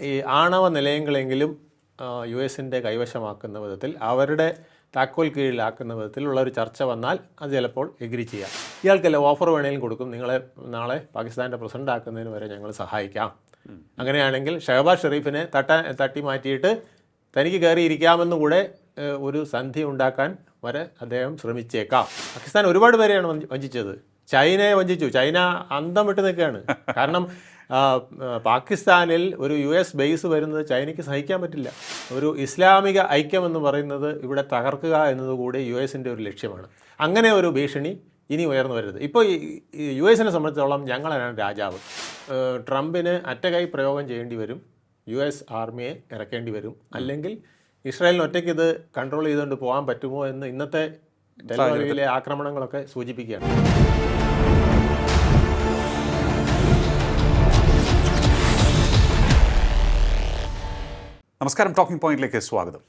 ഈ ആണവ നിലയങ്ങളെങ്കിലും യു എസിന്റെ കൈവശമാക്കുന്ന വിധത്തിൽ അവരുടെ താക്കോൽ കീഴിലാക്കുന്ന വിധത്തിലുള്ള ഒരു ചർച്ച വന്നാൽ അത് ചിലപ്പോൾ എഗ്രി ചെയ്യാം. ഇയാൾക്കല്ല ഓഫർ വേണേലും കൊടുക്കും. നിങ്ങളെ നാളെ പാകിസ്ഥാന്റെ പ്രസിഡന്റ് ആക്കുന്നതിന് വരെ ഞങ്ങൾ സഹായിക്കാം. അങ്ങനെയാണെങ്കിൽ ഷഹബാസ് ഷെറീഫിനെ തട്ടാൻ തട്ടി മാറ്റിയിട്ട് തനിക്ക് കയറിയിരിക്കാമെന്നുകൂടെ ഒരു സന്ധി ഉണ്ടാക്കാൻ വരെ അദ്ദേഹം ശ്രമിച്ചേക്കാം. പാകിസ്ഥാൻ ഒരുപാട് പേരെയാണ് വഞ്ചിച്ചത്. ചൈനയെ വഞ്ചിച്ചു. ചൈന അന്തം വിട്ട് നിൽക്കുകയാണ്. കാരണം പാകിസ്ഥാനിൽ ഒരു യു എസ് ബേസ് വരുന്നത് ചൈനയ്ക്ക് സഹിക്കാൻ പറ്റില്ല. ഒരു ഇസ്ലാമിക ഐക്യം എന്ന് പറയുന്നത് ഇവിടെ തകർക്കുക എന്നതുകൂടി യു എസിന്റെ ഒരു ലക്ഷ്യമാണ്. അങ്ങനെ ഒരു ഭീഷണി ഇനി ഉയർന്നു വരരുത്. ഇപ്പോൾ ഈ യു എസിനെ സംബന്ധിച്ചിടത്തോളം ഞങ്ങളാണ് രാജാവ്. ട്രംപിന് അറ്റകൈ പ്രയോഗം ചെയ്യേണ്ടി വരും. യു എസ് ആർമിയെ ഇറക്കേണ്ടി വരും. അല്ലെങ്കിൽ ഇസ്രായേലിന് ഒറ്റയ്ക്ക് ഇത് കൺട്രോൾ ചെയ്തുകൊണ്ട് പോകാൻ പറ്റുമോ എന്ന് ഇന്നത്തെ ഡെലിവറിയിലെ ആക്രമണങ്ങളൊക്കെ സൂചിപ്പിക്കുകയാണ്. നമസ്കാരം ടോക്കിംഗ് പോയിന്റിലേക്ക് സ്വാഗതം.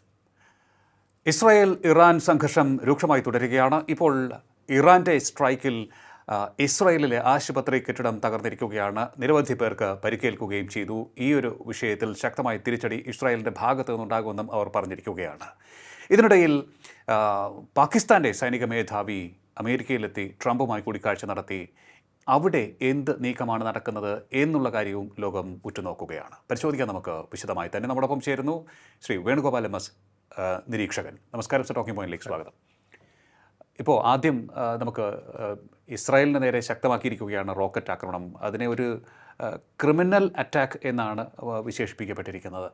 ഇസ്രായേൽ ഇറാൻ സംഘർഷം രൂക്ഷമായി തുടരുകയാണ്. ഇപ്പോൾ ഇറാന്റെ സ്ട്രൈക്കിൽ ഇസ്രായേലിലെ ആശുപത്രി കെട്ടിടം തകർന്നിരിക്കുകയാണ്. നിരവധി പേർക്ക് പരിക്കേൽക്കുകയും ചെയ്തു. ഈ ഒരു വിഷയത്തിൽ ശക്തമായ തിരിച്ചടി ഇസ്രായേലിന്റെ ഭാഗത്തു നിന്നുണ്ടാകുമെന്നും അവർ പറഞ്ഞിരിക്കുകയാണ്. ഇതിനിടയിൽ പാകിസ്ഥാന്റെ സൈനിക മേധാവി അമേരിക്കയിലെത്തി ട്രംപുമായി കൂടിക്കാഴ്ച നടത്തി. അവിടെ എന്ത് നീക്കമാണ് നടക്കുന്നത് എന്നുള്ള കാര്യവും ലോകം ഉറ്റുനോക്കുകയാണ്. പരിശോധിക്കാൻ നമുക്ക് വിശദമായി. തന്നെ നമ്മോടൊപ്പം ചേരുന്നു ശ്രീ വേണുഗോപാൽ എം. എസ് നിരീക്ഷകൻ. നമസ്കാരം സർ. ടോക്കിംഗ് പോയിന്റിലേക്ക് സ്വാഗതം. ഇപ്പോൾ ആദ്യം നമുക്ക് ഇസ്രായേലിന് നേരെ ശക്തമാക്കിയിരിക്കുകയാണ് റോക്കറ്റ് ആക്രമണം. അതിനെ ഒരു ക്രിമിനൽ അറ്റാക്ക് എന്നാണ് വിശേഷിപ്പിക്കപ്പെട്ടിരിക്കുന്നത്.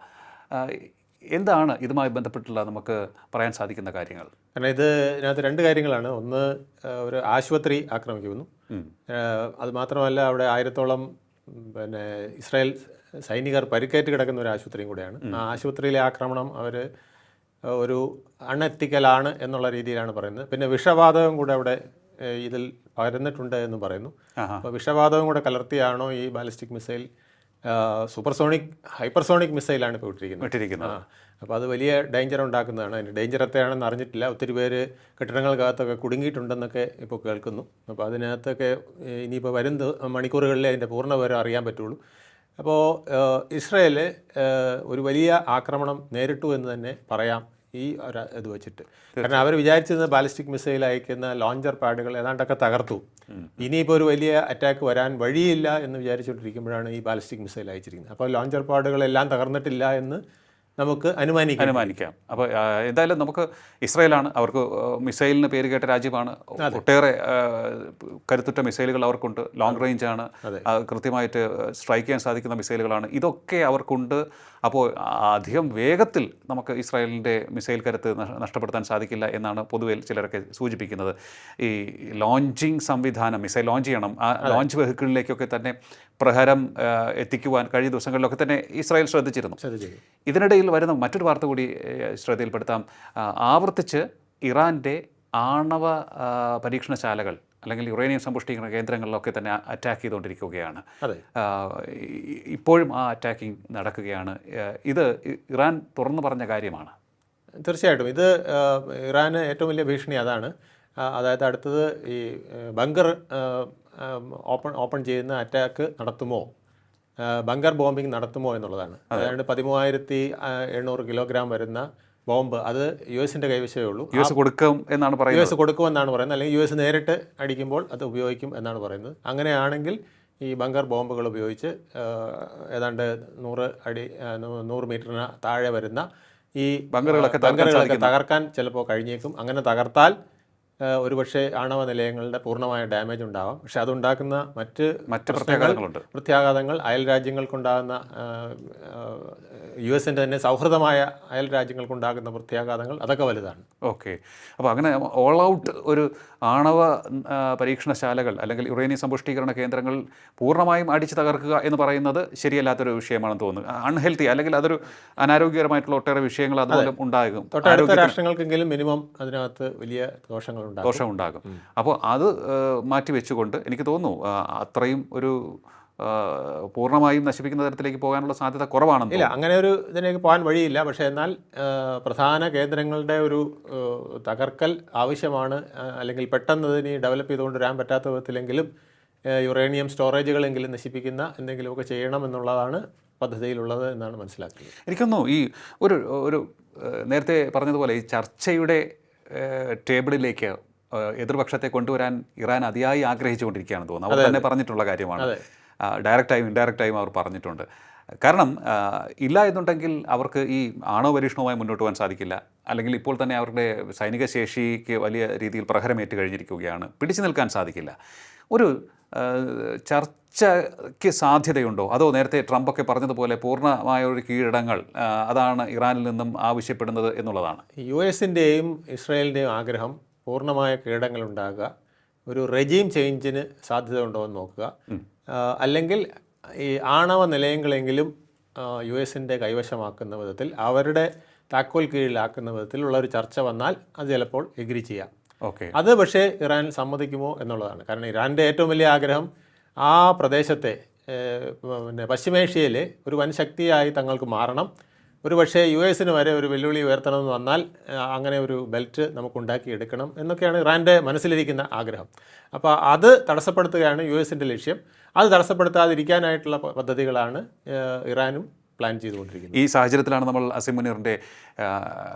എന്താണ് ഇതുമായി ബന്ധപ്പെട്ടുള്ള നമുക്ക് പറയാൻ സാധിക്കുന്ന കാര്യങ്ങൾ? കാരണം ഇത് ഇതിനകത്ത് രണ്ട് കാര്യങ്ങളാണ്. ഒന്ന് ഒരു ആശുപത്രി ആക്രമിക്കുന്നു. അത് മാത്രമല്ല അവിടെ ആയിരത്തോളം പിന്നെ ഇസ്രായേൽ സൈനികർ പരിക്കേറ്റ് കിടക്കുന്ന ഒരു ആശുപത്രിയും കൂടെയാണ്. ആ ആശുപത്രിയിലെ ആക്രമണം അവർ ഒരു അണെത്തിക്കലാണ് എന്നുള്ള രീതിയിലാണ് പറയുന്നത്. പിന്നെ വിഷവാതകം കൂടെ അവിടെ ഇതിൽ പകരുന്നിട്ടുണ്ട് എന്ന് പറയുന്നു. അപ്പോൾ വിഷവാതകം കൂടെ കലർത്തിയാണോ ഈ ബാലിസ്റ്റിക് മിസൈൽ സൂപ്പർസോണിക് ഹൈപ്പർസോണിക് മിസൈലാണ് ഇപ്പോൾ ഇട്ടിരിക്കുന്നത്. അപ്പോൾ അത് വലിയ ഡേഞ്ചർ ഉണ്ടാക്കുന്നതാണ്. അതിന്റെ ഡേഞ്ചർ എത്രയാണെന്ന് അറിഞ്ഞിട്ടില്ല. ഒത്തിരി പേര് കെട്ടിടങ്ങൾക്കകത്തൊക്കെ കുടുങ്ങിയിട്ടുണ്ടെന്നൊക്കെ ഇപ്പോൾ കേൾക്കുന്നു. അപ്പോൾ അതിനകത്തൊക്കെ ഇനിയിപ്പോൾ വരും മണിക്കൂറുകളിൽ മണിക്കൂറുകളിലേ അതിന്റെ പൂർണ വിവരം അറിയാൻ പറ്റുള്ളൂ. അപ്പോൾ ഇസ്രയേൽ ഒരു വലിയ ആക്രമണം നേരിട്ടു എന്ന് തന്നെ പറയാം ഈ ഒരു ഇത് വെച്ചിട്ട്. കാരണം അവർ വിചാരിച്ചിരുന്ന ബാലിസ്റ്റിക് മിസൈൽ അയക്കുന്ന ലോഞ്ചർ പാഡുകൾ ഏതാണ്ടൊക്കെ തകർത്തു. ഇനിയിപ്പോൾ ഒരു വലിയ അറ്റാക്ക് വരാൻ വഴിയില്ല എന്ന് വിചാരിച്ചുകൊണ്ടിരിക്കുമ്പോഴാണ് ഈ ബാലിസ്റ്റിക് മിസൈൽ അയച്ചിരിക്കുന്നത്. അപ്പോൾ ലോഞ്ചർ പാഡുകളെല്ലാം തകർന്നിട്ടില്ല എന്ന് നമുക്ക് അനുമാനിക്കാം. അനുമാനിക്കാം. അപ്പോൾ എന്തായാലും നമുക്ക് ഇസ്രായേലാണ് അവർക്ക് മിസൈലിന് പേര് കേട്ട രാജ്യമാണ്. ഒട്ടേറെ കരുത്തുറ്റ മിസൈലുകൾ അവർക്കുണ്ട്. ലോങ് റേഞ്ച് ആണ്. കൃത്യമായിട്ട് സ്ട്രൈക്ക് ചെയ്യാൻ സാധിക്കുന്ന മിസൈലുകളാണ്. ഇതൊക്കെ അവർക്കുണ്ട്. അപ്പോൾ അധികം വേഗത്തിൽ നമുക്ക് ഇസ്രായേലിന്റെ മിസൈൽ കരുത്ത് നഷ- നഷ്ടപ്പെടുത്താൻ സാധിക്കില്ല എന്നാണ് പൊതുവെ ചിലരൊക്കെ സൂചിപ്പിക്കുന്നത്. ഈ ലോഞ്ചിങ് സംവിധാനം മിസൈൽ ലോഞ്ച് ചെയ്യണം ആ ലോഞ്ച് വെഹിക്കിളിലേക്കൊക്കെ തന്നെ പ്രഹരം എത്തിക്കുവാൻ കഴിഞ്ഞ ദിവസങ്ങളിലൊക്കെ തന്നെ ഇസ്രായേൽ ശ്രദ്ധിച്ചിരുന്നു. ഇതിനിടയിൽ വരുന്ന മറ്റൊരു വാർത്ത കൂടി ശ്രദ്ധയിൽപ്പെടുത്താം. ആവർത്തിച്ച് ഇറാന്റെ ആണവ പരീക്ഷണശാലകൾ അല്ലെങ്കിൽ യുറേനിയം സമ്പുഷ്ടീകരണ കേന്ദ്രങ്ങളിലൊക്കെ തന്നെ അറ്റാക്ക് ചെയ്തുകൊണ്ടിരിക്കുകയാണ്. അതെ. ഇപ്പോഴും ആ അറ്റാക്കിംഗ് നടക്കുകയാണ്. ഇത് ഇറാൻ തുറന്നു പറഞ്ഞ കാര്യമാണ്. തീർച്ചയായിട്ടും. ഇത് ഇറാന് ഏറ്റവും വലിയ ഭീഷണി അതാണ്. അതായത് അടുത്തത് ഈ ബങ്കർ ഓപ്പൺ ഓപ്പൺ ചെയ്യുന്ന അറ്റാക്ക് നടത്തുമോ? ബങ്കർ ബോംബിംഗ് നടത്തുമോ എന്നുള്ളതാണ്. അതായത് പതിമൂവായിരത്തി എണ്ണൂറ് കിലോഗ്രാം വരുന്ന ബോംബ്. അത് യു എസിന്റെ കൈവശമേ ഉള്ളൂ. യു എസ് കൊടുക്കും എന്നാണ് പറയുന്നത്. യു എസ് കൊടുക്കുമെന്നാണ് പറയുന്നത്. അല്ലെങ്കിൽ യു എസ് നേരിട്ട് അടിക്കുമ്പോൾ അത് ഉപയോഗിക്കും എന്നാണ് പറയുന്നത്. അങ്ങനെയാണെങ്കിൽ ഈ ബങ്കർ ബോംബുകൾ ഉപയോഗിച്ച് ഏതാണ്ട് നൂറ് അടി നൂറ് മീറ്ററിന് താഴെ വരുന്ന ഈ ബങ്കറുകളൊക്കെ തകർക്കാൻ ബങ്കറുകളൊക്കെ തകർക്കാൻ ചിലപ്പോൾ കഴിഞ്ഞേക്കും. അങ്ങനെ തകർത്താൽ ഒരുപക്ഷെ ആണവ നിലയങ്ങളുടെ പൂർണമായ ഡാമേജ് ഉണ്ടാവാം. പക്ഷെ അതുണ്ടാക്കുന്ന മറ്റ് മറ്റ് പ്രത്യാഘാതങ്ങളുണ്ട്. പ്രത്യാഘാതങ്ങൾ അയൽ രാജ്യങ്ങൾക്കുണ്ടാകുന്ന യു എസിന്റെ തന്നെ സൗഹൃദമായ അയൽ രാജ്യങ്ങൾക്കുണ്ടാകുന്ന പ്രത്യാഘാതങ്ങൾ അതൊക്കെ വലുതാണ്. ഓക്കെ. അപ്പോൾ അങ്ങനെ ഓൾ ഔട്ട് ഒരു ആണവ പരീക്ഷണശാലകൾ അല്ലെങ്കിൽ യുറേനിയം സമ്പുഷ്ടീകരണ കേന്ദ്രങ്ങൾ പൂർണമായും അടിച്ചു തകർക്കുക എന്ന് പറയുന്നത് ശരിയല്ലാത്തൊരു വിഷയമാണെന്ന് തോന്നുന്നു. അൺഹെൽത്തി അല്ലെങ്കിൽ അതൊരു അനാരോഗ്യകരമായിട്ടുള്ള ഒട്ടേറെ വിഷയങ്ങൾ അതുപോലെ ഉണ്ടാകും. തൊട്ടടുത്ത രാഷ്ട്രങ്ങൾക്കെങ്കിലും മിനിമം അതിനകത്ത് വലിയ ദോഷങ്ങളുണ്ടാകും ദോഷമുണ്ടാകും അപ്പോൾ അത് മാറ്റി വെച്ചുകൊണ്ട് എനിക്ക് തോന്നുന്നു അത്രയും ഒരു പൂർണമായും നശിപ്പിക്കുന്ന തരത്തിലേക്ക് പോകാനുള്ള സാധ്യത കുറവാണെന്ന് ഇല്ല അങ്ങനെ ഒരു ഇതിലേക്ക് പോകാൻ വഴിയില്ല. പക്ഷേ എന്നാൽ പ്രധാന കേന്ദ്രങ്ങളുടെ ഒരു തകർക്കൽ ആവശ്യമാണ്. അല്ലെങ്കിൽ പെട്ടെന്ന് ഇതിനി ഡെവലപ്പ് ചെയ്തുകൊണ്ട് വരാൻ പറ്റാത്ത വിധത്തിലെങ്കിലും യുറേനിയം സ്റ്റോറേജുകളെങ്കിലും നശിപ്പിക്കുന്ന എന്തെങ്കിലുമൊക്കെ ചെയ്യണം എന്നുള്ളതാണ് പദ്ധതിയിലുള്ളത് എന്നാണ് മനസ്സിലാക്കുന്നത്. എനിക്കൊന്നു ഈ ഒരു ഒരു നേരത്തെ പറഞ്ഞതുപോലെ ഈ ചർച്ചയുടെ ടേബിളിലേക്ക് എതിർപക്ഷത്തെ കൊണ്ടുവരാൻ ഇറാൻ അതിയായി ആഗ്രഹിച്ചുകൊണ്ടിരിക്കുകയാണെന്ന് തോന്നുന്നു. അവർ തന്നെ പറഞ്ഞിട്ടുള്ള കാര്യമാണ്. ഡയറക്റ്റായും ഇൻഡയറക്റ്റായും അവർ പറഞ്ഞിട്ടുണ്ട്. കാരണം ഇല്ല എന്നുണ്ടെങ്കിൽ അവർക്ക് ഈ ആണവ പരീക്ഷണവുമായി മുന്നോട്ട് പോകാൻ സാധിക്കില്ല. അല്ലെങ്കിൽ ഇപ്പോൾ തന്നെ അവരുടെ സൈനിക ശേഷിക്ക് വലിയ രീതിയിൽ പ്രഹരമേറ്റ് കഴിഞ്ഞിരിക്കുകയാണ്. പിടിച്ചു നിൽക്കാൻ സാധിക്കില്ല. ഒരു ചർച്ചയ്ക്ക് സാധ്യതയുണ്ടോ? അതോ നേരത്തെ ട്രംപൊക്കെ പറഞ്ഞതുപോലെ പൂർണമായ ഒരു കീഴടങ്ങൾ അതാണ് ഇറാനിൽ നിന്നും ആവശ്യപ്പെടുന്നത് എന്നുള്ളതാണ്? യു എസിന്റെയും ഇസ്രായേലിന്റെയും ആഗ്രഹം പൂർണമായ കീഴടങ്ങൾ ഉണ്ടാകുക ഒരു റെജീം ചേഞ്ചിന് സാധ്യത ഉണ്ടോ എന്ന് നോക്കുക അല്ലെങ്കിൽ ഈ ആണവ നിലയങ്ങളെങ്കിലും യു എസിന്റെ കൈവശമാക്കുന്ന വിധത്തിൽ അവരുടെ താക്കോൽ കീഴിലാക്കുന്ന വിധത്തിലുള്ള ഒരു ചർച്ച വന്നാൽ അത് ചിലപ്പോൾ എഗ്രി ചെയ്യാം. അത് പക്ഷേ ഇറാൻ സമ്മതിക്കുമോ എന്നുള്ളതാണ്. കാരണം ഇറാന്റെ ഏറ്റവും വലിയ ആഗ്രഹം ആ പ്രദേശത്തെ പിന്നെ പശ്ചിമേഷ്യയിലെ ഒരു വൻ ശക്തിയായി തങ്ങൾക്ക് മാറണം. ഒരു പക്ഷേ യു എസിന് വരെ ഒരു വെല്ലുവിളി ഉയർത്തണമെന്ന് വന്നാൽ അങ്ങനെ ഒരു ബെൽറ്റ് നമുക്ക് ഉണ്ടാക്കിയെടുക്കണം എന്നൊക്കെയാണ് ഇറാന്റെ മനസ്സിലിരിക്കുന്ന ആഗ്രഹം. അപ്പോൾ അത് തടസ്സപ്പെടുത്തുകയാണ് യു എസിന്റെ ലക്ഷ്യം. അത് തടസ്സപ്പെടുത്താതിരിക്കാനായിട്ടുള്ള പദ്ധതികളാണ് ഇറാനും പ്ലാൻ ചെയ്തുകൊണ്ടിരിക്കുന്നത് ഈ സാഹചര്യത്തിലാണ് നമ്മൾ അസിം മുനീറിന്റെ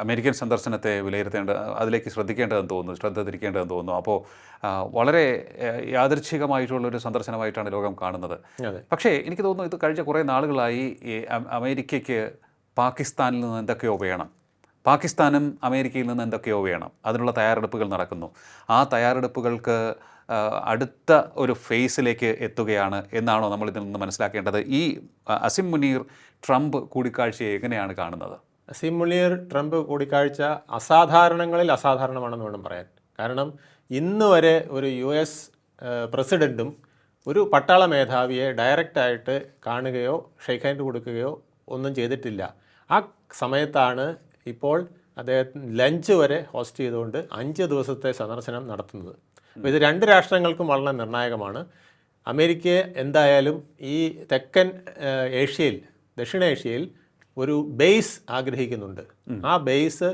അമേരിക്കൻ സന്ദർശനത്തെ വിലയിരുത്തേണ്ട അതിലേക്ക് ശ്രദ്ധിക്കേണ്ടതെന്ന് തോന്നുന്നു ശ്രദ്ധ തിരിക്കേണ്ടതെന്ന് തോന്നുന്നു. അപ്പോൾ വളരെ യാദൃച്ഛികമായിട്ടുള്ളൊരു സന്ദർശനമായിട്ടാണ് ലോകം കാണുന്നത്. പക്ഷേ എനിക്ക് തോന്നുന്നു ഇത് കഴിഞ്ഞ കുറേ നാളുകളായി അമേരിക്കയ്ക്ക് പാകിസ്ഥാനിൽ നിന്ന് എന്തൊക്കെയോ വേണം. പാകിസ്ഥാനും അമേരിക്കയിൽ നിന്ന് എന്തൊക്കെയോ വേണം. അതിനുള്ള തയ്യാറെടുപ്പുകൾ നടക്കുന്നു. ആ തയ്യാറെടുപ്പുകൾക്ക് അടുത്ത ഒരു ഫേസിലേക്ക് എത്തുകയാണ് എന്നാണോ നമ്മൾ ഇതിൽ നിന്ന് മനസ്സിലാക്കേണ്ടത്? ഈ അസിം മുനീർ ട്രംപ് കൂടിക്കാഴ്ചയെ എങ്ങനെയാണ് കാണുന്നത്? അസിം മുനീർ ട്രംപ് കൂടിക്കാഴ്ച അസാധാരണങ്ങളിൽ അസാധാരണമാണെന്ന് വേണം പറയാൻ. കാരണം ഇന്ന് വരെ ഒരു യു എസ് പ്രസിഡന്റും ഒരു പട്ടാള മേധാവിയെ ഡയറക്റ്റായിട്ട് കാണുകയോ ഷെയ്ക്ക് ഹാൻഡ് കൊടുക്കുകയോ ഒന്നും ചെയ്തിട്ടില്ല. ആ സമയത്താണ് ഇപ്പോൾ അദ്ദേഹത്തിന് ലഞ്ച് വരെ ഹോസ്റ്റ് ചെയ്തുകൊണ്ട് അഞ്ച് ദിവസത്തെ സന്ദർശനം നടത്തുന്നത്. അപ്പോൾ ഇത് രണ്ട് രാഷ്ട്രങ്ങൾക്കും വളരെ നിർണായകമാണ്. അമേരിക്ക എന്തായാലും ഈ തെക്കൻ ഏഷ്യയിൽ ദക്ഷിണേഷ്യയിൽ ഒരു ബേസ് ആഗ്രഹിക്കുന്നുണ്ട്. ആ ബേസ്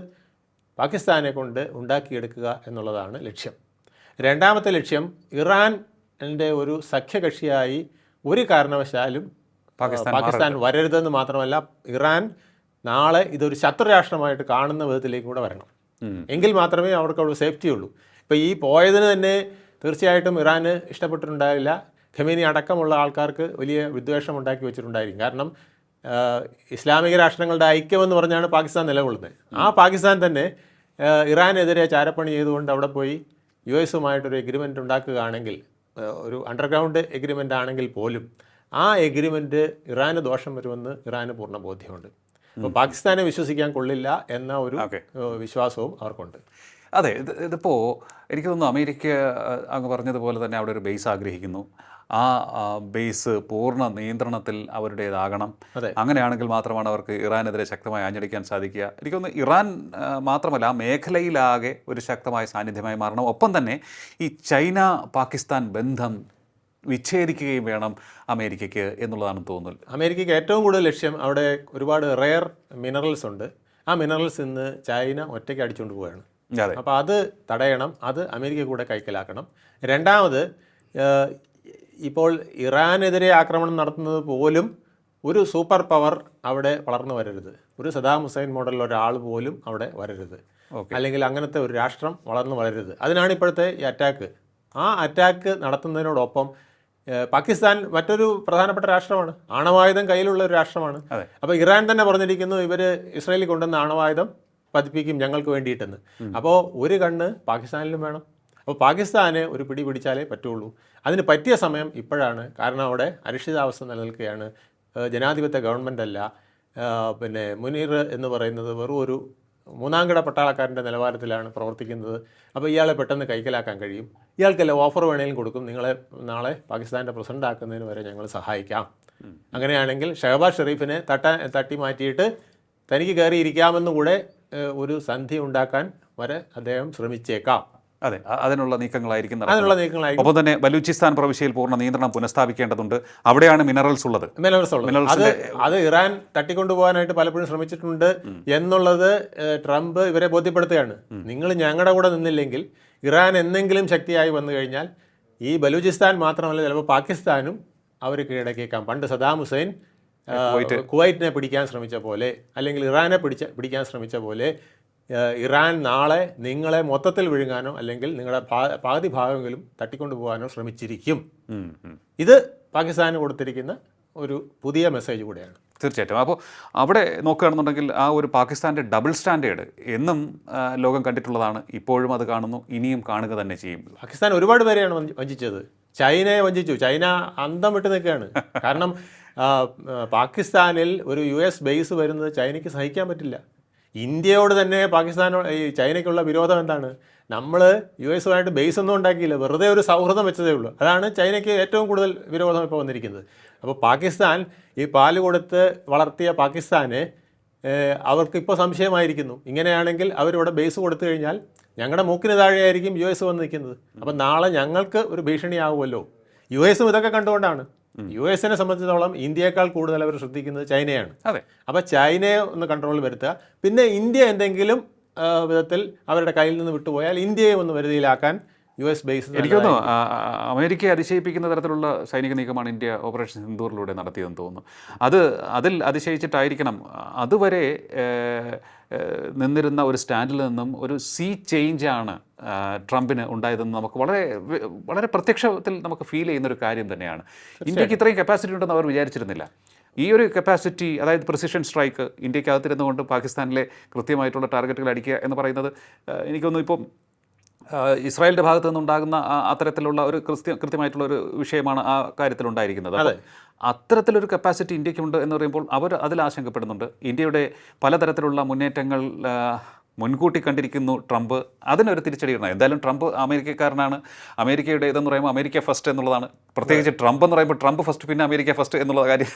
പാകിസ്ഥാനെ കൊണ്ട് ഉണ്ടാക്കിയെടുക്കുക എന്നുള്ളതാണ് ലക്ഷ്യം. രണ്ടാമത്തെ ലക്ഷ്യം ഇറാന്റെ ഒരു സഖ്യകക്ഷിയായി ഒരു കാരണവശാലും പാകിസ്ഥാൻ പാകിസ്ഥാൻ വരരുതെന്ന് മാത്രമല്ല ഇറാൻ നാളെ ഇതൊരു ശത്രുരാഷ്ട്രമായിട്ട് കാണുന്ന വിധത്തിലേക്ക് കൂടെ വരണം. എങ്കിൽ മാത്രമേ അവർക്ക് അവിടെ സേഫ്റ്റി ഉള്ളൂ. ഇപ്പോൾ ഈ പോയതിന് തന്നെ തീർച്ചയായിട്ടും ഇറാന് ഇഷ്ടപ്പെട്ടിട്ടുണ്ടാവില്ല ഖമീനി അടക്കമുള്ള ആൾക്കാർക്ക് വലിയ വിദ്വേഷം ഉണ്ടാക്കി വെച്ചിട്ടുണ്ടായിരിക്കും. കാരണം ഇസ്ലാമിക രാഷ്ട്രങ്ങളുടെ ഐക്യമെന്ന് പറഞ്ഞാണ് പാകിസ്ഥാൻ നിലകൊള്ളുന്നത്. ആ പാകിസ്ഥാൻ തന്നെ ഇറാനെതിരെ ചാരപ്പണി ചെയ്തുകൊണ്ട് അവിടെ പോയി യു എസുമായിട്ടൊരു എഗ്രിമെന്റ് ഉണ്ടാക്കുകയാണെങ്കിൽ ഒരു അണ്ടർഗ്രൗണ്ട് എഗ്രിമെന്റ് ആണെങ്കിൽ പോലും ആ എഗ്രിമെന്റ് ഇറാന് ദോഷം വരുമെന്ന് ഇറാന് പൂർണ ബോധ്യമുണ്ട്. അപ്പോൾ പാകിസ്ഥാനെ വിശ്വസിക്കാൻ കൊള്ളില്ല എന്ന ഒരു വിശ്വാസവും അവർക്കുണ്ട്. അതെ ഇത് ഇതിപ്പോൾ എനിക്ക് തോന്നുന്നു അമേരിക്ക അങ്ങ് പറഞ്ഞതുപോലെ തന്നെ അവിടെ ഒരു ബേസ് ആഗ്രഹിക്കുന്നു. ആ ബേസ് പൂർണ നിയന്ത്രണത്തിൽ അവരുടേതാകണം. അതെ. അങ്ങനെയാണെങ്കിൽ മാത്രമാണ് അവർക്ക് ഇറാനെതിരെ ശക്തമായി ആഞ്ഞടിക്കാൻ സാധിക്കുക. എനിക്ക് തോന്നുന്നു ഇറാൻ മാത്രമല്ല മേഖലയിലാകെ ഒരു ശക്തമായ സാന്നിധ്യമായി മാറണം ഒപ്പം തന്നെ ഈ ചൈന പാകിസ്ഥാൻ ബന്ധം വിച്ഛേദിക്കുകയും വേണം അമേരിക്കയ്ക്ക് എന്നുള്ളതാണ് തോന്നുന്നത് അമേരിക്കയ്ക്ക് ഏറ്റവും കൂടുതൽ ലക്ഷ്യം അവിടെ ഒരുപാട് റെയർ മിനറൽസ് ഉണ്ട്. ആ മിനറൽസ് ഇന്ന് ചൈന ഒറ്റയ്ക്ക് അടിച്ചുകൊണ്ട് പോവുകയാണ്. അപ്പോൾ അത് തടയണം അത് അമേരിക്ക കൂടെ കൈക്കലാക്കണം. രണ്ടാമത് ഇപ്പോൾ ഇറാനെതിരെ ആക്രമണം നടത്തുന്നത് പോലും ഒരു സൂപ്പർ പവർ അവിടെ വളർന്നു വരരുത്. ഒരു സദാം ഹുസൈൻ മോഡലിൽ ഒരാൾ പോലും അവിടെ വരരുത്. അല്ലെങ്കിൽ അങ്ങനത്തെ ഒരു രാഷ്ട്രം വളർന്നു വളരരുത് അതിനാണ് ഇപ്പോഴത്തെ ഈ അറ്റാക്ക്. ആ അറ്റാക്ക് നടത്തുന്നതിനോടൊപ്പം പാകിസ്ഥാൻ മറ്റൊരു പ്രധാനപ്പെട്ട രാഷ്ട്രമാണ്. ആണവായുധം കയ്യിലുള്ള ഒരു രാഷ്ട്രമാണ്. അപ്പോൾ ഇറാൻ തന്നെ പറഞ്ഞിരിക്കുന്നു ഇവർ ഇസ്രായേലിൽ കൊണ്ടുവന്ന ആണവായുധം പതിപ്പിക്കും ഞങ്ങൾക്ക് വേണ്ടിയിട്ടെന്ന്. അപ്പോൾ ഒരു കണ്ണ് പാകിസ്ഥാനിലും വേണം. അപ്പോൾ പാകിസ്ഥാനെ ഒരു പിടി പിടിച്ചാലേ പറ്റുള്ളൂ. അതിന് പറ്റിയ സമയം ഇപ്പോഴാണ്. കാരണം അവിടെ അരക്ഷിതാവസ്ഥ നിലനിൽക്കുകയാണ്. ജനാധിപത്യ ഗവൺമെന്റ് അല്ല. പിന്നെ മുനീർ എന്ന് പറയുന്നത് വെറും ഒരു മൂന്നാംകിട പട്ടാളക്കാരന്റെ നിലവാരത്തിലാണ് പ്രവർത്തിക്കുന്നത്. അപ്പോൾ ഇയാളെ പെട്ടെന്ന് കൈക്കലാക്കാൻ കഴിയും. ഇയാൾക്കല്ല ഓഫർ വേണേലും കൊടുക്കും. നിങ്ങളെ നാളെ പാകിസ്ഥാന്റെ പ്രസിഡന്റ് ആക്കുന്നതിന് വരെ ഞങ്ങൾ സഹായിക്കാം. അങ്ങനെയാണെങ്കിൽ ഷഹബാസ് ഷെറീഫിനെ തട്ട തട്ടി മാറ്റിയിട്ട് തനിക്ക് കയറിയിരിക്കാമെന്ന് കൂടെ ഏഹ്, ഒരു സന്ധി ഉണ്ടാക്കാൻ വരെ അദ്ദേഹം ശ്രമിച്ചേക്കാം. അതെ അതിനുള്ള നീക്കങ്ങളായിരിക്കും. അതിനുള്ള നീക്കങ്ങളായിരിക്കും. ഒപ്പം തന്നെ ബലൂചിസ്ഥാൻ പ്രവിശ്യയിൽ പൂർണ നിയന്ത്രണം പുനഃസ്ഥാപിക്കേണ്ടതുണ്ട്. അവിടെയാണ് മിനറൽസ് ഉള്ളത്. മിനറൽസ് ഉള്ളത്. അത് അത് ഇറാൻ തട്ടിക്കൊണ്ടുപോകാനായിട്ട് പലപ്പോഴും ശ്രമിച്ചിട്ടുണ്ട് എന്നുള്ളത് ട്രംപ് ഇവരെ ബോധ്യപ്പെടുത്തുകയാണ്. നിങ്ങൾ ഞങ്ങളുടെ കൂടെ നിന്നില്ലെങ്കിൽ ഇറാൻ എന്തെങ്കിലും ശക്തിയായി വന്നു കഴിഞ്ഞാൽ ഈ ബലൂചിസ്ഥാൻ മാത്രമല്ല ചിലപ്പോൾ പാകിസ്ഥാനും അവർ കീഴടക്കിയേക്കാം പണ്ട് സദാം ഹുസൈൻ കുവൈറ്റിനെ പിടിക്കാൻ ശ്രമിച്ച പോലെ അല്ലെങ്കിൽ ഇറാനെ പിടിച്ച പിടിക്കാൻ ശ്രമിച്ച പോലെ ഇറാൻ നാളെ നിങ്ങളെ മൊത്തത്തിൽ വിഴുങ്ങാനോ അല്ലെങ്കിൽ നിങ്ങളുടെ പാതി ഭാഗമെങ്കിലും തട്ടിക്കൊണ്ടു പോകാനോ ശ്രമിച്ചിരിക്കും. ഇത് പാകിസ്ഥാന് കൊടുത്തിരിക്കുന്ന ഒരു പുതിയ മെസ്സേജ് കൂടെയാണ്. തീർച്ചയായിട്ടും. അപ്പോൾ അവിടെ നോക്കുകയാണെന്നുണ്ടെങ്കിൽ ആ ഒരു പാകിസ്ഥാന്റെ ഡബിൾ സ്റ്റാൻഡേർഡ് എന്നും ലോകം കണ്ടിട്ടുള്ളതാണ്. ഇപ്പോഴും അത് കാണുന്നു ഇനിയും കാണുക തന്നെ ചെയ്യും. പാകിസ്ഥാൻ ഒരുപാട് പേരെയാണ് വഞ്ചിച്ചത്. ചൈനയെ വഞ്ചിച്ചു. ചൈന അന്തം വിട്ട് നിൽക്കുകയാണ്. കാരണം പാകിസ്ഥാനിൽ ഒരു യു എസ് ബേസ് വരുന്നത് ചൈനയ്ക്ക് സഹിക്കാൻ പറ്റില്ല. ഇന്ത്യയോട് തന്നെ പാകിസ്ഥാനോ ഈ ചൈനയ്ക്കുള്ള വിരോധം എന്താണ്? നമ്മൾ യു എസുമായിട്ട് ബേസ് ഒന്നും ഉണ്ടാക്കിയില്ല. വെറുതെ ഒരു സൗഹൃദം വെച്ചതേ ഉള്ളൂ. അതാണ് ചൈനയ്ക്ക് ഏറ്റവും കൂടുതൽ വിരോധം ഇപ്പോൾ വന്നിരിക്കുന്നത്. അപ്പോൾ പാകിസ്ഥാൻ ഈ പാൽ കൊടുത്ത് വളർത്തിയ പാകിസ്ഥാനെ അവർക്ക് അവർക്കിപ്പോൾ സംശയമായിരിക്കുന്നു. ഇങ്ങനെയാണെങ്കിൽ അവരിവിടെ ബേസ് കൊടുത്തു കഴിഞ്ഞാൽ ഞങ്ങളുടെ മൂക്കിന് താഴെയായിരിക്കും യു എസ് വന്ന് നിൽക്കുന്നത്. അപ്പം നാളെ ഞങ്ങൾക്ക് ഒരു ഭീഷണിയാവുമല്ലോ. യു എസും ഇതൊക്കെ കണ്ടുകൊണ്ടാണ്. യു എസിനെ സംബന്ധിച്ചിടത്തോളം ഇന്ത്യയേക്കാൾ കൂടുതൽ അവർ ശ്രദ്ധിക്കുന്നത് ചൈനയാണ്. അതെ. അപ്പോൾ ചൈനയെ ഒന്ന് കൺട്രോളിൽ വരുത്തുക. പിന്നെ ഇന്ത്യ എന്തെങ്കിലും വിധത്തിൽ അവരുടെ കയ്യിൽ നിന്ന് വിട്ടുപോയാൽ ഇന്ത്യയെ ഒന്ന് വരുതിയിലാക്കാൻ യു എസ് ബേസ് എനിക്ക് തോന്നുന്നു അമേരിക്കയെ അതിശയിപ്പിക്കുന്ന തരത്തിലുള്ള സൈനിക നീക്കമാണ് ഇന്ത്യ ഓപ്പറേഷൻ സിന്ദൂറിലൂടെ നടത്തിയതെന്ന് തോന്നുന്നു. അത് അതിൽ അതിശയിച്ചിട്ടായിരിക്കണം. അതുവരെ നിന്നിരുന്ന ഒരു സ്റ്റാൻഡിൽ നിന്നും ഒരു സീ ചേഞ്ചാണ് ട്രംപിന് ഉണ്ടായതെന്ന് നമുക്ക് വളരെ വളരെ പ്രത്യക്ഷത്തിൽ നമുക്ക് ഫീൽ ചെയ്യുന്ന ഒരു കാര്യം തന്നെയാണ്. ഇന്ത്യയ്ക്ക് ഇത്രയും കപ്പാസിറ്റി ഉണ്ടെന്ന് അവർ വിചാരിച്ചിരുന്നില്ല. ഈ ഒരു കപ്പാസിറ്റി അതായത് പ്രിസിഷൻ സ്ട്രൈക്ക് ഇന്ത്യക്കകത്തിരുന്നുകൊണ്ട് പാകിസ്ഥാനിലെ കൃത്യമായിട്ടുള്ള ടാർഗറ്റുകൾ അടിക്കുക എന്ന് പറയുന്നത് എനിക്കൊന്നും എനിക്ക് ഇപ്പം ഇസ്രായേലിന്റെ ഭാഗത്തു നിന്നുണ്ടാകുന്ന അത്തരത്തിലുള്ള ഒരു കൃത്യ കൃത്യമായിട്ടുള്ള ഒരു വിഷയമാണ് ആ കാര്യത്തിലുണ്ടായിരിക്കുന്നത് അത്തരത്തിലൊരു കപ്പാസിറ്റി ഇന്ത്യക്കുണ്ട് എന്ന് പറയുമ്പോൾ അവർ അതിൽ ആശങ്കപ്പെടുന്നുണ്ട്. ഇന്ത്യയുടെ പലതരത്തിലുള്ള മുന്നേറ്റങ്ങൾ മുൻകൂട്ടി കണ്ടിരിക്കുന്നു ട്രംപ്. അതിനൊരു തിരിച്ചടി ഇടണം എന്തായാലും ട്രംപ് അമേരിക്കക്കാരനാണ്. അമേരിക്കയുടെ ഇതെന്ന് പറയുമ്പോൾ അമേരിക്ക ഫസ്റ്റ് എന്നുള്ളതാണ്. പ്രത്യേകിച്ച് ട്രംപ് എന്ന് പറയുമ്പോൾ ട്രംപ് ഫസ്റ്റ് പിന്നെ അമേരിക്ക ഫസ്റ്റ് എന്നുള്ള കാര്യം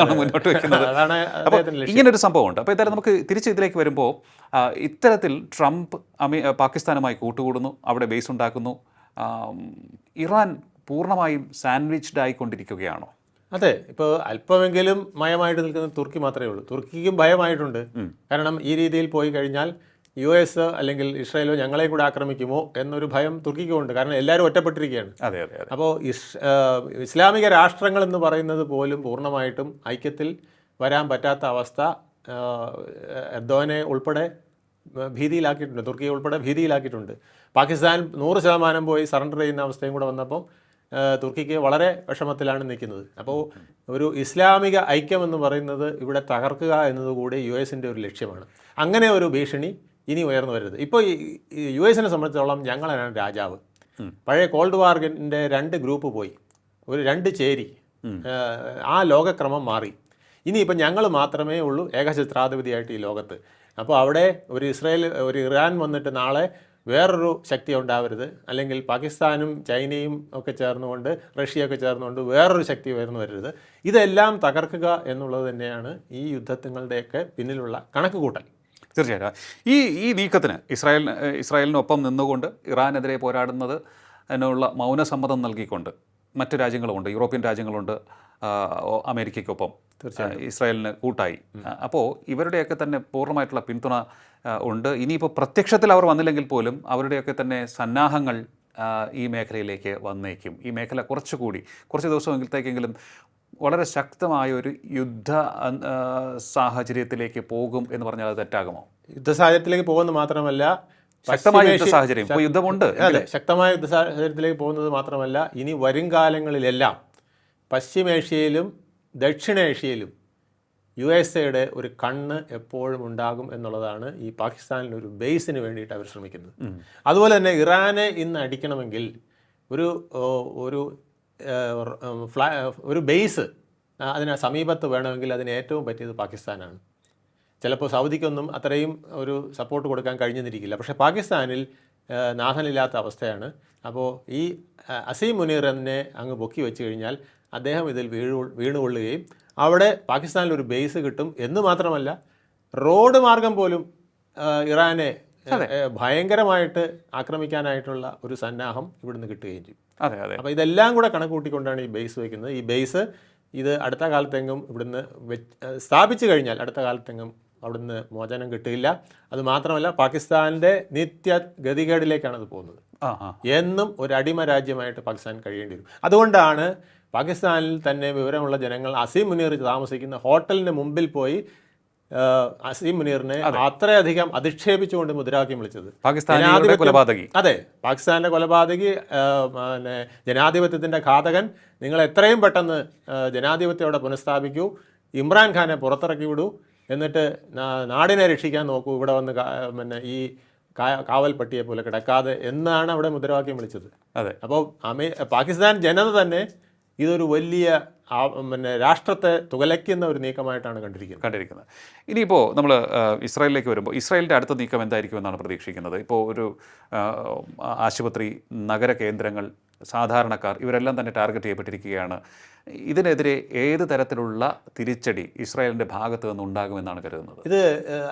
ആണ് മുന്നോട്ട് വെക്കുന്നത്. അപ്പോൾ ഇങ്ങനൊരു സംഭവമുണ്ട്. അപ്പോൾ എന്തായാലും നമുക്ക് തിരിച്ച് ഇതിലേക്ക് വരുമ്പോൾ ഇത്തരത്തിൽ ട്രംപ് അമേ പാകിസ്ഥാനുമായി കൂട്ടുകൂടുന്നു. അവിടെ ബേസ് ഉണ്ടാക്കുന്നു. ഇറാൻ പൂർണമായും സാൻഡ്വിച്ച്ഡ് ആയിക്കൊണ്ടിരിക്കുകയാണോ? അതെ. ഇപ്പോൾ അല്പമെങ്കിലും മയമായിട്ട് നിൽക്കുന്ന തുർക്കി മാത്രമേ ഉള്ളൂ. തുർക്കിക്കും ഭയമായിട്ടുണ്ട്. കാരണം ഈ രീതിയിൽ പോയി കഴിഞ്ഞാൽ യു എസ് അല്ലെങ്കിൽ ഇസ്രായേലോ ഞങ്ങളെയും കൂടെ ആക്രമിക്കുമോ എന്നൊരു ഭയം തുർക്കിക്കുമുണ്ട്. കാരണം എല്ലാവരും ഒറ്റപ്പെട്ടിരിക്കുകയാണ്. അതെ അതെ അപ്പോൾ ഇസ് ഇസ്ലാമിക രാഷ്ട്രങ്ങൾ എന്ന് പറയുന്നത് പോലും പൂർണമായിട്ടും ഐക്യത്തിൽ വരാൻ പറ്റാത്ത അവസ്ഥ എർദോനെ ഉൾപ്പെടെ ഭീതിയിലാക്കിയിട്ടുണ്ട് തുർക്കിയെ ഉൾപ്പെടെ ഭീതിയിലാക്കിയിട്ടുണ്ട്. പാകിസ്ഥാൻ നൂറ് ശതമാനം പോയി സറണ്ടർ ചെയ്യുന്ന അവസ്ഥയും കൂടെ വന്നപ്പോൾ ആ, തുർക്കിക്ക് വളരെ വിഷമത്തിലാണ് നിൽക്കുന്നത്. അപ്പോൾ ഒരു ഇസ്ലാമിക ഐക്യം എന്ന് പറയുന്നത് ഇവിടെ തകർക്കുക എന്നതുകൂടി യു എസിന്റെ ഒരു ലക്ഷ്യമാണ്. അങ്ങനെ ഒരു ഭീഷണി ഇനി ഉയർന്നു വരരുത്. ഇപ്പോൾ ഈ യു എസിനെ സംബന്ധിച്ചിടത്തോളം ഞങ്ങളാണ് രാജാവ്. പഴയ കോൾഡ് വാറിന്റെ രണ്ട് ഗ്രൂപ്പ് പോയി. ഒരു രണ്ട് ചേരി. ആ ലോകക്രമം മാറി. ഇനിയിപ്പോൾ ഞങ്ങൾ മാത്രമേ ഉള്ളൂ ഏകചിത്രാധിപതിയായിട്ട് ഈ ലോകത്ത്. അപ്പോൾ അവിടെ ഒരു ഇസ്രായേൽ ഒരു ഇറാൻ വന്നിട്ട് നാളെ വേറൊരു ശക്തി ഉണ്ടാവരുത്. അല്ലെങ്കിൽ പാകിസ്ഥാനും ചൈനയും ഒക്കെ ചേർന്നുകൊണ്ട് റഷ്യയൊക്കെ ചേർന്നുകൊണ്ട് വേറൊരു ശക്തി ഉയർന്നു വരരുത്. ഇതെല്ലാം തകർക്കുക എന്നുള്ളത് തന്നെയാണ് ഈ യുദ്ധത്തിങ്ങളുടെയൊക്കെ പിന്നിലുള്ള കണക്കുകൂട്ടൽ. തീർച്ചയായിട്ടും. ഈ ഈ നീക്കത്തിന് ഇസ്രായേൽ ഇസ്രായേലിനൊപ്പം നിന്നുകൊണ്ട് ഇറാനെതിരെ പോരാടുന്നത് എന്നുള്ള മൗനസമ്മതം നൽകിക്കൊണ്ട് മറ്റു രാജ്യങ്ങളുമുണ്ട്. യൂറോപ്യൻ രാജ്യങ്ങളുണ്ട്. അമേരിക്കയ്ക്കൊപ്പം തീർച്ചയായും ഇസ്രായേലിന് കൂട്ടായി. അപ്പോൾ ഇവരുടെയൊക്കെ തന്നെ പൂർണമായിട്ടുള്ള പിന്തുണ ഉണ്ട്. ഇനിയിപ്പോൾ പ്രത്യക്ഷത്തിൽ അവർ വന്നില്ലെങ്കിൽ പോലും അവരുടെയൊക്കെ തന്നെ സന്നാഹങ്ങൾ ഈ മേഖലയിലേക്ക് വന്നേക്കും. ഈ മേഖല കുറച്ചുകൂടി കുറച്ച് ദിവസമെങ്കിലത്തേക്കെങ്കിലും വളരെ ശക്തമായ ഒരു യുദ്ധ സാഹചര്യത്തിലേക്ക് പോകും എന്ന് പറഞ്ഞാൽ അത് തെറ്റാകുമോ? യുദ്ധ സാഹചര്യത്തിലേക്ക് പോകുന്നത് മാത്രമല്ല ശക്തമായ യുദ്ധ സാഹചര്യം. ഇപ്പോൾ യുദ്ധമുണ്ട് അതെ ശക്തമായ യുദ്ധ സാഹചര്യത്തിലേക്ക് പോകുന്നത് മാത്രമല്ല ഇനി വരും കാലങ്ങളിലെല്ലാം പശ്ചിമേഷ്യയിലും ദക്ഷിണേഷ്യയിലും യു എസ് എയുടെ ഒരു കണ്ണ് എപ്പോഴും ഉണ്ടാകും എന്നുള്ളതാണ് ഈ പാകിസ്ഥാനിലെ ഒരു ബേസിന് വേണ്ടിയിട്ട് അവർ ശ്രമിക്കുന്നത്. അതുപോലെ തന്നെ ഇറാനെ ഇന്ന് അടിക്കണമെങ്കിൽ ഒരു ഒരു ഫ്ലാ ഒരു ബേസ് അതിന് സമീപത്ത് വേണമെങ്കിൽ അതിന് ഏറ്റവും പറ്റിയത് പാകിസ്ഥാനാണ്. ചിലപ്പോൾ സൗദിക്കൊന്നും അത്രയും ഒരു സപ്പോർട്ട് കൊടുക്കാൻ കഴിഞ്ഞെന്നിരിക്കില്ല പക്ഷേ പാകിസ്ഥാനിൽ നാഥനില്ലാത്ത അവസ്ഥയാണ്. അപ്പോൾ ഈ അസീം മുനീറിനെ അങ്ങ് പൊക്കി വെച്ച് കഴിഞ്ഞാൽ അദ്ദേഹം ഇതിൽ വീഴു വീണുകൊള്ളുകയും അവിടെ പാകിസ്ഥാനിൽ ഒരു ബേസ് കിട്ടും എന്ന് മാത്രമല്ല റോഡ് മാർഗം പോലും ഇറാനെ ഭയങ്കരമായിട്ട് ആക്രമിക്കാനായിട്ടുള്ള ഒരു സന്നാഹം ഇവിടുന്ന് കിട്ടുകയും ചെയ്യും. അതെ അതെ. അപ്പോൾ ഇതെല്ലാം കൂടെ കണക്ക് കൂട്ടിക്കൊണ്ടാണ് ഈ ബേസ് വയ്ക്കുന്നത് ഈ ബേസ് ഇത് അടുത്ത കാലത്തെങ്ങും ഇവിടുന്ന് സ്ഥാപിച്ചു കഴിഞ്ഞാൽ അടുത്ത കാലത്തെങ്ങും അവിടുന്ന് മോചനം കിട്ടില്ല അത് മാത്രമല്ല പാകിസ്ഥാന്റെ നിത്യ ഗതികേടിലേക്കാണ് അത് പോകുന്നത്. എന്നും ഒരു അടിമ രാജ്യമായിട്ട് പാകിസ്ഥാൻ കഴിയേണ്ടി വരും. അതുകൊണ്ടാണ് പാകിസ്ഥാനിൽ തന്നെ വിവരമുള്ള ജനങ്ങൾ അസീം മുനീർ താമസിക്കുന്ന ഹോട്ടലിന് മുമ്പിൽ പോയി അസീം മുനീറിനെ അത്രയധികം അധിക്ഷേപിച്ചുകൊണ്ട് മുദ്രാവാക്യം വിളിച്ചത്. കൊലപാതകി. അതെ പാകിസ്ഥാനിലെ കൊലപാതകി പിന്നെ ജനാധിപത്യത്തിന്റെ ഘാതകൻ. നിങ്ങൾ എത്രയും പെട്ടെന്ന് ആ, ജനാധിപത്യം അവിടെ പുനഃസ്ഥാപിക്കൂ. ഇമ്രാൻഖാനെ പുറത്തിറക്കി വിടൂ. എന്നിട്ട് നാടിനെ രക്ഷിക്കാൻ നോക്കൂ. ഇവിടെ വന്ന് പിന്നെ ഈ കാവൽ പട്ടിയെ പോലെ കിടക്കാതെ എന്നാണ് അവിടെ മുദ്രാവാക്യം വിളിച്ചത്. അതെ. അപ്പോൾ അമേ പാകിസ്ഥാൻ ജനത തന്നെ ഇതൊരു വലിയ പിന്നെ രാഷ്ട്രത്തെ തുകലയ്ക്കുന്ന ഒരു നീക്കമായിട്ടാണ് കണ്ടിരിക്കുന്നത്. കണ്ടിരിക്കുന്നത്. ഇനിയിപ്പോൾ നമ്മൾ ഇസ്രായേലിലേക്ക് വരുമ്പോൾ ഇസ്രായേലിന്റെ അടുത്ത നീക്കം എന്തായിരിക്കും എന്നാണ് പ്രതീക്ഷിക്കുന്നത്. ഇപ്പോൾ ഒരു ആശുപത്രി നഗര കേന്ദ്രങ്ങൾ സാധാരണക്കാർ ഇവരെല്ലാം തന്നെ ടാർഗറ്റ് ചെയ്യപ്പെട്ടിരിക്കുകയാണ്. ഇതിനെതിരെ ഏത് തരത്തിലുള്ള തിരിച്ചടി ഇസ്രായേലിന്റെ ഭാഗത്ത് നിന്ന് ഉണ്ടാകുമെന്നാണ് കരുതുന്നത്? ഇത്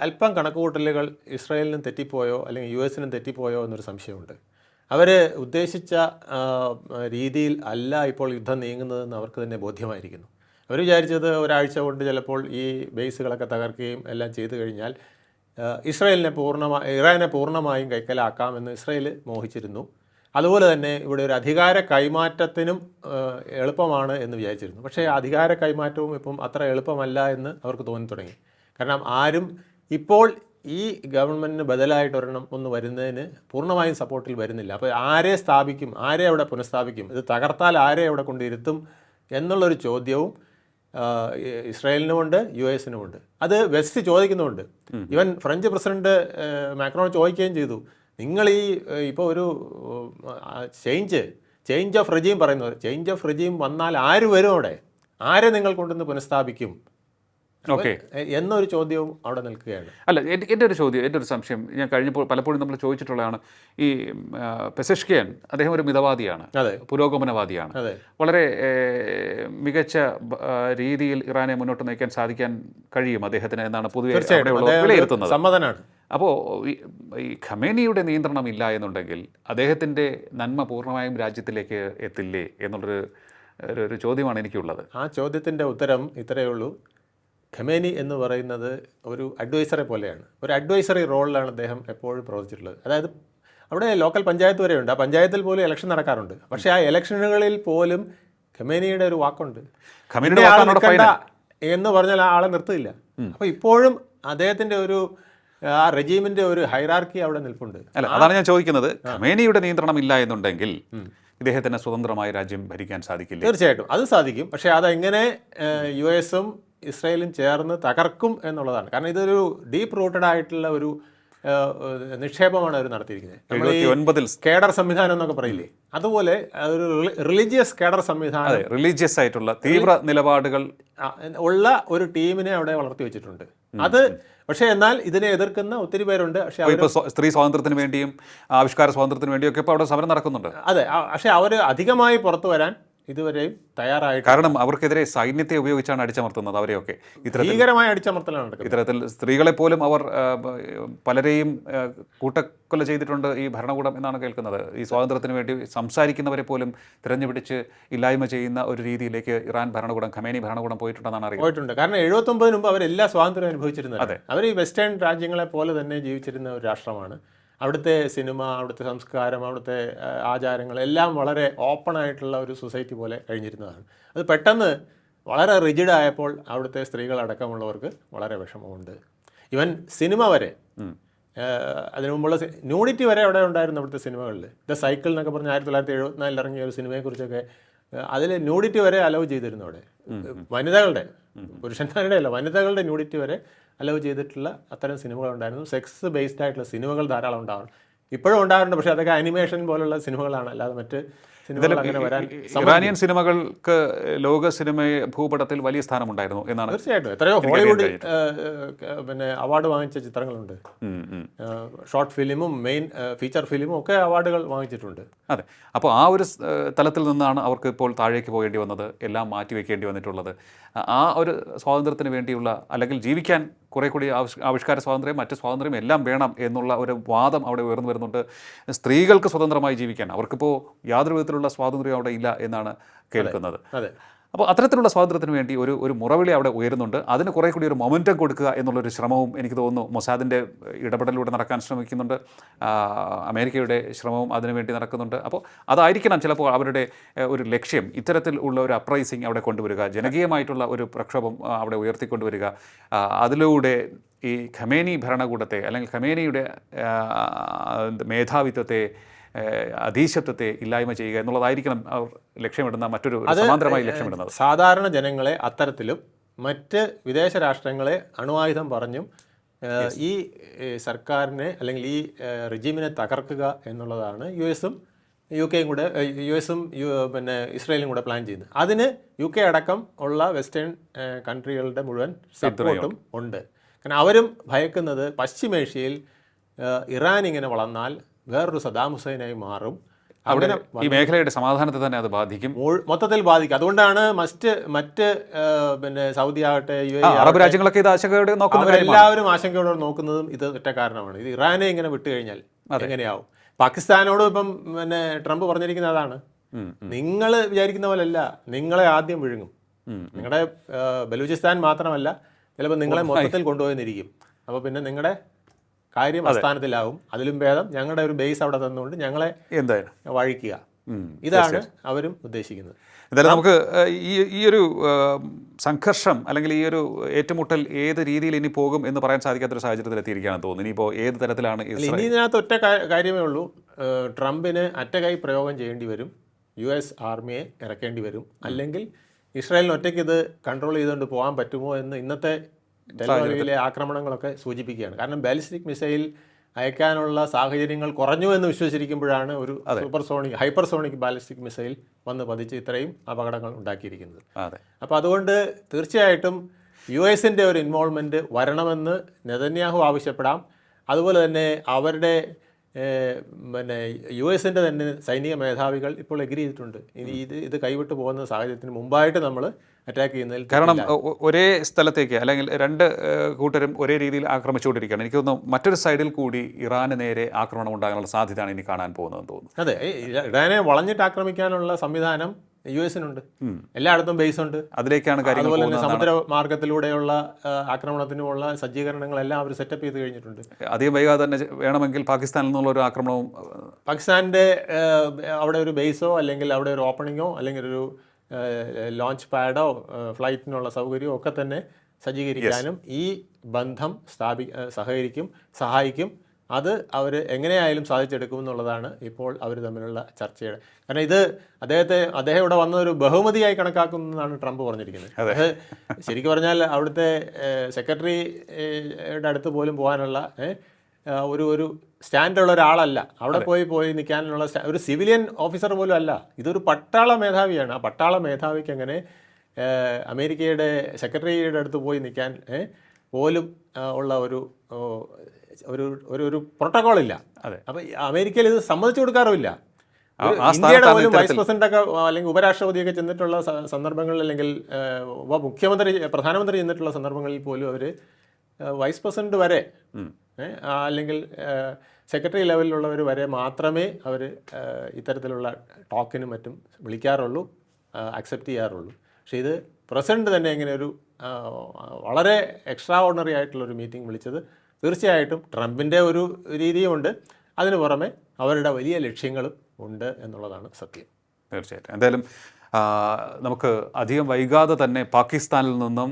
അല്പം കണക്കുകൂട്ടലുകൾ ഇസ്രായേലിനും തെറ്റിപ്പോയോ അല്ലെങ്കിൽ യു എസിനും തെറ്റിപ്പോയോ എന്നൊരു സംശയമുണ്ട്. അവർ ഉദ്ദേശിച്ച രീതിയിൽ അല്ല ഇപ്പോൾ യുദ്ധം നീങ്ങുന്നതെന്ന് അവർക്ക് തന്നെ ബോധ്യമായിരിക്കുന്നു. അവർ വിചാരിച്ചത് ഒരാഴ്ച കൊണ്ട് ചിലപ്പോൾ ഈ ബേസുകളൊക്കെ തകർക്കുകയും എല്ലാം ചെയ്തു കഴിഞ്ഞാൽ ഇസ്രയേലിനെ പൂർണമായി ഇറാനെ പൂർണമായും കൈക്കലാക്കാമെന്ന് ഇസ്രയേൽ മോഹിച്ചിരുന്നു. അതുപോലെ തന്നെ ഇവിടെ ഒരു അധികാര കൈമാറ്റത്തിനും എളുപ്പമാണ് എന്ന് വിചാരിച്ചിരുന്നു. പക്ഷേ അധികാര കൈമാറ്റവും ഇപ്പം അത്ര എളുപ്പമല്ല എന്ന് അവർക്ക് തോന്നി തുടങ്ങി കാരണം ആരും ഇപ്പോൾ ഈ ഗവൺമെന്റിന് ബദലായിട്ട് ഒരെണ്ണം ഒന്ന് വരുന്നതിന് പൂർണമായും സപ്പോർട്ടിൽ വരുന്നില്ല. അപ്പോൾ ആരെ സ്ഥാപിക്കും ആരെ അവിടെ പുനഃസ്ഥാപിക്കും ഇത് തകർത്താൽ ആരെ അവിടെ കൊണ്ടിരുത്തും എന്നുള്ളൊരു ചോദ്യവും ഇസ്രായേലിനുമുണ്ട് യു എസിനുമുണ്ട്. അത് വെസ്റ്റ് ചോദിക്കുന്നുമുണ്ട്. ഇവൻ ഫ്രഞ്ച് പ്രസിഡന്റ് മാക്രോൺ ചോദിക്കുകയും ചെയ്തു. നിങ്ങൾ ഈ ഇപ്പോൾ ഒരു ചേഞ്ച് ചേഞ്ച് ഓഫ് റെജീം പറയുന്നത് ചേഞ്ച് ഓഫ് റെജീം വന്നാൽ ആര് വരും അവിടെ? ആരെ നിങ്ങൾ കൊണ്ടുവന്ന് പുനഃസ്ഥാപിക്കും? ഓക്കെ എന്നൊരു ചോദ്യവും അവിടെ നിൽക്കുകയാണ്. അല്ല എന്റെ ഒരു ചോദ്യം എന്റെ ഒരു സംശയം. ഞാൻ കഴിഞ്ഞപ്പോൾ പലപ്പോഴും നമ്മൾ ചോദിച്ചിട്ടുള്ളതാണ് ഈ പെസഷ്കിയൻ അദ്ദേഹം ഒരു മിതവാദിയാണ് പുരോഗമനവാദിയാണ്. വളരെ മികച്ച രീതിയിൽ ഇറാനെ മുന്നോട്ട് നയിക്കാൻ സാധിക്കാൻ കഴിയും അദ്ദേഹത്തിന് എന്നാണ് പൊതുവെ വിലയിരുത്തുന്നത്. സമ്മതനാണ്. അപ്പോൾ ഈ ഖമേനിയുടെ നിയന്ത്രണം ഇല്ല എന്നുണ്ടെങ്കിൽ അദ്ദേഹത്തിന്റെ നന്മ പൂർണമായും രാജ്യത്തിലേക്ക് എത്തില്ലേ എന്നുള്ളൊരു ഒരു- ഒരു ചോദ്യമാണ് എനിക്കുള്ളത്. ആ ചോദ്യത്തിന്റെ ഉത്തരം ഇത്രയേ ഉള്ളൂ. ഖമേനി എന്ന് പറയുന്നത് ഒരു അഡ്വൈസറെ പോലെയാണ്. ഒരു അഡ്വൈസറി റോളിലാണ് അദ്ദേഹം എപ്പോഴും പ്രവർത്തിച്ചിട്ടുള്ളത്. അതായത് അവിടെ ലോക്കൽ പഞ്ചായത്ത് വരെയുണ്ട്. ആ പഞ്ചായത്തിൽ പോലും ഇലക്ഷൻ നടക്കാറുണ്ട്. പക്ഷേ ആ ഇലക്ഷനുകളിൽ പോലും ഖമേനിയുടെ ഒരു വാക്കുണ്ട്. എന്ന് പറഞ്ഞാൽ ആ ആളെ നിർത്തില്ല അപ്പോൾ ഇപ്പോഴും അദ്ദേഹത്തിന്റെ ഒരു ആ റെജീമിന്റെ ഒരു ഹൈറാർക്കി അവിടെ നിൽപ്പുണ്ട്. അല്ല അതാണ് ഞാൻ ചോദിക്കുന്നത്. ഖമേനിയുടെ നിയന്ത്രണം ഇല്ല എന്നുണ്ടെങ്കിൽ ഇദ്ദേഹത്തിന് സ്വതന്ത്രമായ രാജ്യം ഭരിക്കാൻ സാധിക്കില്ല? തീർച്ചയായിട്ടും. അത് സാധിക്കും. പക്ഷേ അതെങ്ങനെ യു എസും ഇസ്രയേലും ചേർന്ന് തകർക്കും എന്നുള്ളതാണ്. കാരണം ഇതൊരു ഡീപ്പ് റൂട്ടഡ് ആയിട്ടുള്ള ഒരു നിക്ഷേപമാണ് അവർ നടത്തിയിരിക്കുന്നത്. കേഡർ സംവിധാനം എന്നൊക്കെ പറയില്ലേ? അതുപോലെ ഒരു റിലീജിയസ് കേഡർ സംവിധാനം റിലീജിയസ് ആയിട്ടുള്ള തീവ്ര നിലപാടുകൾ ഉള്ള ഒരു ടീമിനെ അവിടെ വളർത്തി വെച്ചിട്ടുണ്ട്. അത് പക്ഷേ എന്നാൽ ഇതിനെ എതിർക്കുന്ന ഒത്തിരി പേരുണ്ട്. പക്ഷേ ഇപ്പോൾ സ്ത്രീ സ്വാതന്ത്ര്യത്തിന് വേണ്ടിയും ആവിഷ്കാര സ്വാതന്ത്ര്യത്തിന് വേണ്ടിയും ഒക്കെ ഇപ്പോൾ അവിടെ സമരം നടക്കുന്നുണ്ട്. അതെ പക്ഷേ അവർ അധികമായി പുറത്തു വരാൻ ഇതുവരെയും തയ്യാറായിട്ട് കാരണം അവർക്കെതിരെ സൈന്യത്തെ ഉപയോഗിച്ചാണ് അടിച്ചമർത്തുന്നത് അവരെയൊക്കെ. ഭീകരമായ അടിച്ചമർത്തലാണ് നടക്കുന്നത്. ഇത്തരത്തിൽ സ്ത്രീകളെ പോലും അവർ പലരെയും കൂട്ടക്കൊല ചെയ്തിട്ടുണ്ട് ഈ ഭരണകൂടം എന്നാണ് കേൾക്കുന്നത്. ഈ സ്വാതന്ത്ര്യത്തിന് വേണ്ടി സംസാരിക്കുന്നവരെ പോലും തിരഞ്ഞുപിടിച്ച് ഇല്ലായ്മ ചെയ്യുന്ന ഒരു രീതിയിലേക്ക് ഇറാൻ ഭരണകൂടം ഖമേനി ഭരണകൂടം പോയിട്ടുണ്ടെന്നാണ് അറിയുന്നത്. പോയിട്ടുണ്ട്. കാരണം എഴുപത്തൊമ്പതിന് മുമ്പ് അവരെല്ലാ സ്വാതന്ത്ര്യം അനുഭവിച്ചിരുന്നത് അതെ. അവർ ഈ വെസ്റ്റേൺ രാജ്യങ്ങളെ പോലെ തന്നെ ജീവിച്ചിരുന്ന ഒരു രാഷ്ട്രമാണ്. അവിടുത്തെ സിനിമ അവിടുത്തെ സംസ്കാരം അവിടുത്തെ ആചാരങ്ങൾ എല്ലാം വളരെ ഓപ്പൺ ആയിട്ടുള്ള ഒരു സൊസൈറ്റി പോലെ കഴിഞ്ഞിരുന്നതാണ്. അത് പെട്ടെന്ന് വളരെ റിജിഡ് ആയപ്പോൾ അവിടുത്തെ സ്ത്രീകളടക്കമുള്ളവർക്ക് വളരെ വിഷമമുണ്ട്. ഇവൻ സിനിമ വരെ അതിനു മുമ്പുള്ള ന്യൂഡിറ്റി വരെ അവിടെ ഉണ്ടായിരുന്നു അവിടുത്തെ സിനിമകളിൽ ദ സൈക്കിൾ എന്നൊക്കെ പറഞ്ഞ് ആയിരത്തി തൊള്ളായിരത്തി എഴുപത്തിനാലിൽ ഇറങ്ങിയ ഒരു സിനിമയെക്കുറിച്ചൊക്കെ അതിൽ ന്യൂഡിറ്റി വരെ അലവ് ചെയ്തിരുന്നു അവിടെ. വനിതകളുടെ പുരുഷന്മാരുടെ അല്ല വനിതകളുടെ ന്യൂഡിറ്റി വരെ അലവ് ചെയ്തിട്ടുള്ള അത്തരം സിനിമകൾ ഉണ്ടായിരുന്നു. സെക്സ് ബേസ്ഡ് ആയിട്ടുള്ള സിനിമകൾ ധാരാളം ഉണ്ടാവണം. ഇപ്പോഴും ഉണ്ടാകാറുണ്ട് പക്ഷേ അതൊക്കെ അനിമേഷൻ പോലുള്ള സിനിമകളാണ്. അല്ലാതെ മറ്റ് സിനിമകൾ അങ്ങനെ വരാൻ ഇറാനിയൻ സിനിമകൾക്ക് ലോക സിനിമ ഭൂപടത്തിൽ വലിയ സ്ഥാനമുണ്ടായിരുന്നു എന്നാണ് തീർച്ചയായിട്ടും. എത്രയോ ഹോളിവുഡ് പിന്നെ അവാർഡ് വാങ്ങിച്ച ചിത്രങ്ങളുണ്ട്. ഷോർട്ട് ഫിലിമും മെയിൻ ഫീച്ചർ ഫിലിമും ഒക്കെ അവാർഡുകൾ വാങ്ങിച്ചിട്ടുണ്ട്. അതെ. അപ്പോൾ ആ ഒരു തലത്തിൽ നിന്നാണ് അവർക്ക് ഇപ്പോൾ താഴേക്ക് പോകേണ്ടി വന്നത്. എല്ലാം മാറ്റി വെക്കേണ്ടി വന്നിട്ടുള്ളത് ആ ഒരു സ്വാതന്ത്ര്യത്തിന് വേണ്ടിയുള്ള അല്ലെങ്കിൽ ജീവിക്കാൻ കുറെ കൂടി ആവിഷ് ആവിഷ്കാര സ്വാതന്ത്ര്യം മറ്റ് സ്വാതന്ത്ര്യം എല്ലാം വേണം എന്നുള്ള ഒരു വാദം അവിടെ ഉയർന്നു വരുന്നുണ്ട്. സ്ത്രീകൾക്ക് സ്വതന്ത്രമായി ജീവിക്കാൻ അവർക്കിപ്പോൾ യാതൊരു വിധത്തിലുള്ള സ്വാതന്ത്ര്യം അവിടെ ഇല്ല എന്നാണ് കേൾക്കുന്നത്. അതെ. അപ്പോൾ അത്തരത്തിലുള്ള സ്വാതന്ത്ര്യത്തിന് വേണ്ടി ഒരു ഒരു മുറവിളി അവിടെ ഉയരുന്നുണ്ട്. അതിന് കുറേ കൂടി ഒരു മൊമെന്റം കൊടുക്കുക എന്നുള്ളൊരു ശ്രമവും എനിക്ക് തോന്നുന്നു മൊസാദിന്റെ ഇടപെടലിലൂടെ നടക്കാൻ ശ്രമിക്കുന്നുണ്ട്. അമേരിക്കയുടെ ശ്രമവും അതിനുവേണ്ടി നടക്കുന്നുണ്ട്. അപ്പോൾ അതായിരിക്കണം ചിലപ്പോൾ അവരുടെ ഒരു ലക്ഷ്യം ഇത്തരത്തിൽ ഉള്ള ഒരു അപ്രൈസിങ് അവിടെ കൊണ്ടുവരിക ജനകീയമായിട്ടുള്ള ഒരു പ്രക്ഷോഭം അവിടെ ഉയർത്തിക്കൊണ്ടുവരിക. അതിലൂടെ ഈ ഖമേനി ഭരണകൂടത്തെ അല്ലെങ്കിൽ ഖമേനിയുടെ മേധാവിത്വത്തെ അധീശത്വത്തെ ഇല്ലായ്മ ചെയ്യുക എന്നുള്ളതായിരിക്കണം അവർ ലക്ഷ്യമിടുന്ന മറ്റൊരു സമാന്തരമായി ലക്ഷ്യമിടുന്നത്. സാധാരണ ജനങ്ങളെ അത്തരത്തിലും മറ്റ് വിദേശ രാഷ്ട്രങ്ങളെ അണുവായുധം പറഞ്ഞും ഈ സർക്കാരിനെ അല്ലെങ്കിൽ ഈ റിജീമിനെ തകർക്കുക എന്നുള്ളതാണ് യു എസും യു കെയും കൂടെ യു എസും യു പിന്നെ ഇസ്രയേലും കൂടെ പ്ലാൻ ചെയ്യുന്നത്. അതിന് യു കെ അടക്കം ഉള്ള വെസ്റ്റേൺ കൺട്രികളുടെ മുഴുവൻ സപ്പോർട്ടും ഉണ്ട്. കാരണം അവരും ഭയക്കുന്നത് പശ്ചിമേഷ്യയിൽ ഇറാൻ ഇങ്ങനെ വളർന്നാൽ വേറൊരു സദാം ഹുസൈനായി മാറും. അവിടെ ഈ മേഖലയുടെ സമാധാനത്തെ തന്നെ അത് ബാധിക്കും. മൊത്തത്തിൽ ബാധിക്കും. അതുകൊണ്ടാണ് മസ്റ്റ് മറ്റ് പിന്നെ സൗദി ആകട്ടെ യു എ അറബ് രാജ്യങ്ങളൊക്കെ ഇത് ആശങ്കയോടെ നോക്കുന്നത് എല്ലാവരും ആശങ്കയോടെ നോക്കുന്നതും ഇത് ഒറ്റ കാരണമാണ്. ഇത് ഇറാനെ ഇങ്ങനെ വിട്ടു കഴിഞ്ഞാൽ എങ്ങനെയാവും? പാകിസ്ഥാനോട് ഇപ്പം പിന്നെ ട്രംപ് പറഞ്ഞിരിക്കുന്ന അതാണ്. നിങ്ങൾ വിചാരിക്കുന്ന പോലെയല്ല നിങ്ങളെ ആദ്യം വിഴുങ്ങും. നിങ്ങളുടെ ബലൂചിസ്ഥാൻ മാത്രമല്ല ചിലപ്പോൾ നിങ്ങളെ മൊത്തത്തിൽ കൊണ്ടുപോയെന്നിരിക്കും അപ്പോൾ പിന്നെ നിങ്ങളുടെ കാര്യം അസ്ഥാനത്തിലാവും അതിലും ഭേദം ഞങ്ങളുടെ ഒരു ബേസ് അവിടെ തന്നുകൊണ്ട് ഞങ്ങളെ എന്തായാലും. വഴിക്കുക. ഇതാണ് അവരും ഉദ്ദേശിക്കുന്നത്. എന്തായാലും നമുക്ക് ഈ ഈ ഒരു സംഘർഷം അല്ലെങ്കിൽ ഈ ഒരു ഏറ്റുമുട്ടൽ ഏത് രീതിയിൽ ഇനി പോകും എന്ന് പറയാൻ സാധിക്കാത്തൊരു സാഹചര്യത്തിൽ എത്തിയിരിക്കുകയാണെന്ന് തോന്നുന്നു. ഇനിയിപ്പോൾ ഏത് തരത്തിലാണ് ഇനി ഇതിനകത്ത് ഒറ്റ കാര്യമേ ഉള്ളൂ. ട്രംപിന് അറ്റകൈ പ്രയോഗം ചെയ്യേണ്ടി വരും. യു എസ് ആർമിയെ ഇറക്കേണ്ടി വരും. അല്ലെങ്കിൽ ഇസ്രായേലിന് ഒറ്റയ്ക്ക് ഇത് കൺട്രോൾ ചെയ്തുകൊണ്ട് പോകാൻ പറ്റുമോ എന്ന് ഇന്നത്തെ ടെലവീവിലെ ആക്രമണങ്ങളൊക്കെ സൂചിപ്പിക്കുകയാണ്. കാരണം ബാലിസ്റ്റിക് മിസൈൽ അയക്കാനുള്ള സാഹചര്യങ്ങൾ കുറഞ്ഞു എന്ന് വിശ്വസിച്ചിരിക്കുമ്പോഴാണ് ഒരു സൂപ്പർസോണിക് ഹൈപ്പർസോണിക് ബാലിസ്റ്റിക് മിസൈൽ വന്ന് പതിച്ച് ഇത്രയും അപകടങ്ങൾ ഉണ്ടാക്കിയിരിക്കുന്നത്. അപ്പോൾ അതുകൊണ്ട് തീർച്ചയായിട്ടും യു എസിന്റെ ഒരു ഇൻവോൾവ്മെന്റ് വരണമെന്ന് നെതന്യാഹു ആവശ്യപ്പെടാം. അതുപോലെ തന്നെ അവരുടെ പിന്നെ യു എസിന്റെ തന്നെ സൈനിക മേധാവികൾ ഇപ്പോൾ എഗ്രി ചെയ്തിട്ടുണ്ട്. ഇനി ഇത് ഇത് കൈവിട്ട് പോകുന്ന സാഹചര്യത്തിന് മുമ്പായിട്ട് നമ്മൾ അറ്റാക്ക് ചെയ്യുന്നതിൽ കാരണം ഒരേ സ്ഥലത്തേക്ക് അല്ലെങ്കിൽ രണ്ട് കൂട്ടരും ഒരേ രീതിയിൽ ആക്രമിച്ചുകൊണ്ടിരിക്കുകയാണ്. എനിക്ക് തോന്നുന്നു മറ്റൊരു സൈഡിൽ കൂടി ഇറാന് നേരെ ആക്രമണം ഉണ്ടാകാനുള്ള സാധ്യതയാണ് ഇനി കാണാൻ പോകുന്നതെന്ന് തോന്നുന്നു. അതെ ഇറാനെ വളഞ്ഞിട്ട് ആക്രമിക്കാനുള്ള സംവിധാനം യു എസിനുണ്ട്. എല്ലായിടത്തും ബേസ് ഉണ്ട് അതിലേക്കാണ് കാര്യങ്ങൾ അതുപോലെ തന്നെ സമുദ്ര മാർഗത്തിലൂടെയുള്ള ആക്രമണത്തിനുമുള്ള സജ്ജീകരണങ്ങളെല്ലാം അവർ സെറ്റപ്പ് ചെയ്ത് കഴിഞ്ഞിട്ടുണ്ട്. അധികം വൈകാതെ തന്നെ വേണമെങ്കിൽ പാകിസ്ഥാനിൽ നിന്നുള്ള ഒരു ആക്രമണവും പാകിസ്ഥാന്റെ പാകിസ്ഥാന്റെ അവിടെ ഒരു ബേസോ അല്ലെങ്കിൽ അവിടെ ഒരു ഓപ്പണിങ്ങോ അല്ലെങ്കിൽ ഒരു ലോഞ്ച് പാഡോ ഫ്ലൈറ്റിനുള്ള സൗകര്യമോ ഒക്കെ തന്നെ സജ്ജീകരിക്കാനും ഈ ബന്ധം സ്ഥാപി സഹകരിക്കും സഹായിക്കും. അത് അവർ എങ്ങനെയായാലും സാധിച്ചെടുക്കും എന്നുള്ളതാണ് ഇപ്പോൾ അവർ തമ്മിലുള്ള ചർച്ചയുടെ. കാരണം ഇത് അദ്ദേഹത്തെ അദ്ദേഹം ഇവിടെ വന്ന ഒരു ബഹുമതിയായി കണക്കാക്കുന്നതാണ് ട്രംപ് പറഞ്ഞിരിക്കുന്നത്. അത്. ശരിക്കും പറഞ്ഞാൽ അവിടുത്തെ സെക്രട്ടറിയുടെ അടുത്ത് പോലും പോകാനുള്ള ഒരു ഒരു സ്റ്റാൻഡുള്ള ഒരാളല്ല. അവിടെ പോയി പോയി നിൽക്കാനുള്ള ഒരു സിവിലിയൻ ഓഫീസർ പോലും അല്ല. ഇതൊരു പട്ടാള മേധാവിയാണ്. ആ പട്ടാള മേധാവിക്ക് അങ്ങനെ അമേരിക്കയുടെ സെക്രട്ടറിയുടെ അടുത്ത് പോയി നിൽക്കാൻ പോലും ഉള്ള ഒരു ഒരു ഒരു ഒരു അതെ. അപ്പൊ അമേരിക്കയിൽ ഇത് സമ്മതിച്ചു കൊടുക്കാറുമില്ല. ഇന്ത്യയുടെ പോലും വൈസ് പ്രസിഡന്റ് ഒക്കെ അല്ലെങ്കിൽ ഉപരാഷ്ട്രപതിയൊക്കെ ചെന്നിട്ടുള്ള സന്ദർഭങ്ങളിൽ അല്ലെങ്കിൽ മുഖ്യമന്ത്രി പ്രധാനമന്ത്രി ചെന്നിട്ടുള്ള സന്ദർഭങ്ങളിൽ പോലും അവർ വൈസ് പ്രസിഡന്റ് വരെ അല്ലെങ്കിൽ സെക്രട്ടറി ലെവലിലുള്ളവർ വരെ മാത്രമേ അവർ ഇത്തരത്തിലുള്ള ടോക്കിനും മറ്റും വിളിക്കാറുള്ളൂ അക്സെപ്റ്റ് ചെയ്യാറുള്ളൂ. പക്ഷേ ഇത് പ്രസിഡന്റ് തന്നെ ഇങ്ങനെ ഒരു വളരെ എക്സ്ട്രാ ഓർഡിനറി ആയിട്ടുള്ളൊരു മീറ്റിംഗ് വിളിച്ചത് തീർച്ചയായിട്ടും ട്രംപിന്റെ ഒരു രീതിയുമുണ്ട് അതിനു പുറമെ അവരുടെ വലിയ ലക്ഷ്യങ്ങളും ഉണ്ട് എന്നുള്ളതാണ് സത്യം. തീർച്ചയായിട്ടും. എന്തായാലും നമുക്ക് അധികം വൈകാതെ തന്നെ പാകിസ്ഥാനിൽ നിന്നും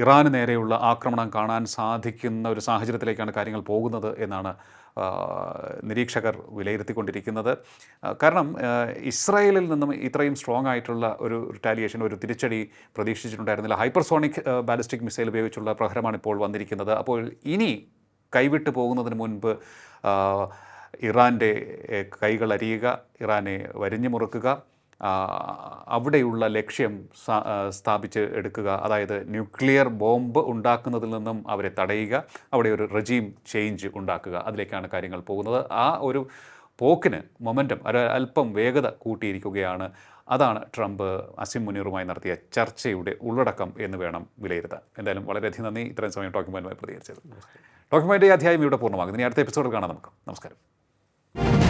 ഇറാന് നേരെയുള്ള ആക്രമണം കാണാൻ സാധിക്കുന്ന ഒരു സാഹചര്യത്തിലേക്കാണ് കാര്യങ്ങൾ പോകുന്നത് എന്നാണ് നിരീക്ഷകർ വിലയിരുത്തിക്കൊണ്ടിരിക്കുന്നത്. കാരണം ഇസ്രായേലിൽ നിന്നും ഇത്രയും സ്ട്രോങ് ആയിട്ടുള്ള ഒരു റിറ്റാലിയേഷൻ ഒരു തിരിച്ചടി പ്രതീക്ഷിച്ചിട്ടുണ്ടായിരുന്നില്ല. ഹൈപ്പർസോണിക് ബാലിസ്റ്റിക് മിസൈൽ ഉപയോഗിച്ചുള്ള പ്രഹരമാണ് ഇപ്പോൾ വന്നിരിക്കുന്നത്. അപ്പോൾ ഇനി കൈവിട്ട് പോകുന്നതിന് മുൻപ് ഇറാന്റെ കൈകൾ അരിയുക ഇറാനെ വരിഞ്ഞു മുറുക്കുക അവിടെയുള്ള ലക്ഷ്യം സ്ഥാ- സ്ഥാപിച്ച് എടുക്കുക. അതായത് ന്യൂക്ലിയർ ബോംബ് ഉണ്ടാക്കുന്നതിൽ നിന്നും അവരെ തടയുക അവിടെ ഒരു റജീം ചേഞ്ച് ഉണ്ടാക്കുക. അതിലേക്കാണ് കാര്യങ്ങൾ പോകുന്നത്. ആ ഒരു പോക്കിന് മൊമെന്റം ഒരു അല്പം വേഗത കൂട്ടിയിരിക്കുകയാണ്. അതാണ് ട്രംപ് അസിം മുനീറുമായി നടത്തിയ ചർച്ചയുടെ ഉള്ളടക്കം എന്ന് വേണം വിലയിരുത്താൻ. എന്തായാലും വളരെയധികം നന്ദി. ഇത്രയും സമയം പോയിന്റുമായി പ്രതികരിച്ചത് ഈ അധ്യായം ഇവിടെ പൂർണമാകുന്നു ഇനി അടുത്ത എപ്പിസോഡിൽ കാണാം നമുക്ക്. നമസ്കാരം.